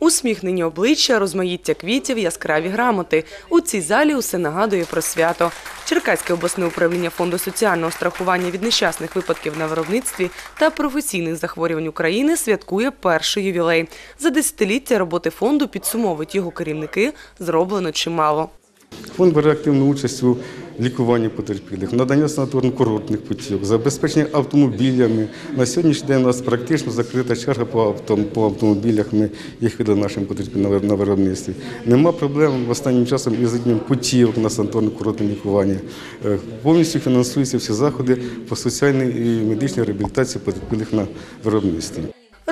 Усміхнені обличчя, розмаїття квітів, яскраві грамоти. У цій залі усе нагадує про свято. Черкаське обласне управління фонду соціального страхування від нещасних випадків на виробництві та професійних захворювань України святкує перший ювілей. За десятиліття роботи фонду підсумовують його керівники. Зроблено чимало. Фонд бере активну участь у лікуванні потерпілих, надання санаторно-курортних путівок, забезпечення автомобілями. На сьогоднішній день у нас практично закрита черга по, авто, по автомобілях. Ми їх видали нашим потерпілим на- на виробництві. Нема проблем останнім часом із одним путівок на санаторно-курортне лікування. Е, Повністю фінансуються всі заходи по соціальній і медичній реабілітації потерпілих на виробництві.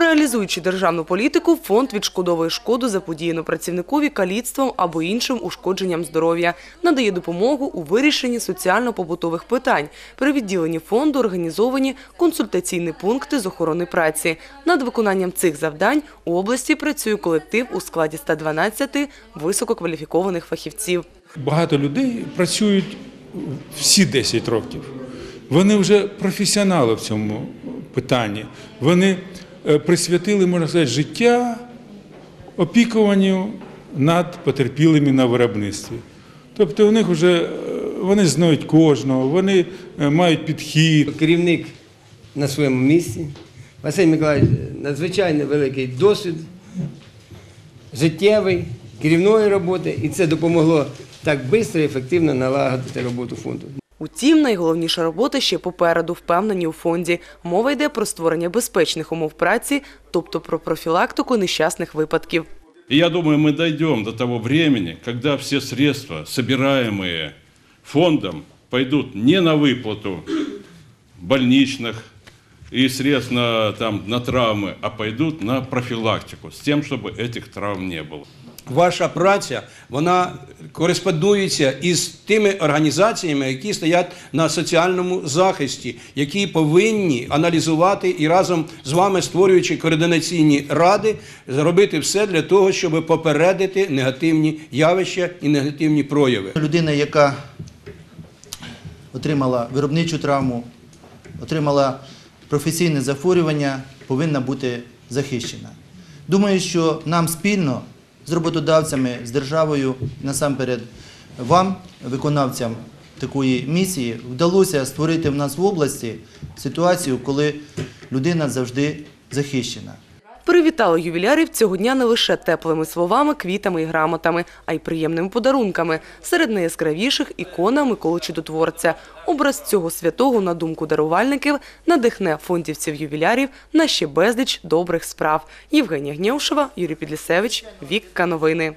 Реалізуючи державну політику, фонд відшкодовує шкоду заподіяну працівникові каліцтвом або іншим ушкодженням здоров'я, надає допомогу у вирішенні соціально-побутових питань. При відділенні фонду організовані консультаційні пункти з охорони праці. Над виконанням цих завдань у області працює колектив у складі 112 висококваліфікованих фахівців. Багато людей працюють всі 10 років. Вони вже професіонали в цьому питанні. Вони присвятили, можна сказати, життя опікуванню над потерпілими на виробництві. Тобто у них вже е, вони знають кожного, вони е, мають підхід. керівник на своєму місці. Василь Миколаївич надзвичайно великий досвід, життєвий, керівної роботи, і це допомогло так швидко і ефективно налагодити роботу фонду. Утім, найголовніша робота ще попереду, впевнені у фонді. Мова йде про створення безпечних умов праці, тобто про профілактику нещасних випадків. И я думаю, мы дойдем до того времени, когда все средства, собираемые фондом, пойдут не на выплату больничных и средств на, там, на травмы, а пойдут на профилактику, с тем, чтобы этих травм не было. Ваша праця вона кореспондується із тими організаціями, які стоять на соціальному захисті, які повинні аналізувати і разом з вами, створюючи координаційні ради, зробити все для того, щоб попередити негативні явища і негативні прояви. Людина, яка отримала виробничу травму, отримала професійне захворювання, повинна бути захищена. Думаю, що нам спільно з роботодавцями, з державою, насамперед вам, виконавцям такої місії, вдалося створити в нас в області ситуацію, коли людина завжди захищена. Привітали ювілярів цього дня не лише теплими словами, квітами і грамотами, а й приємними подарунками. Серед найяскравіших ікона Миколи Чудотворця. Образ цього святого, на думку дарувальників, надихне фондівців ювілярів на ще безліч добрих справ. Євгенія Гнєвшева, Юрій Підлісевич, Вікка Новини.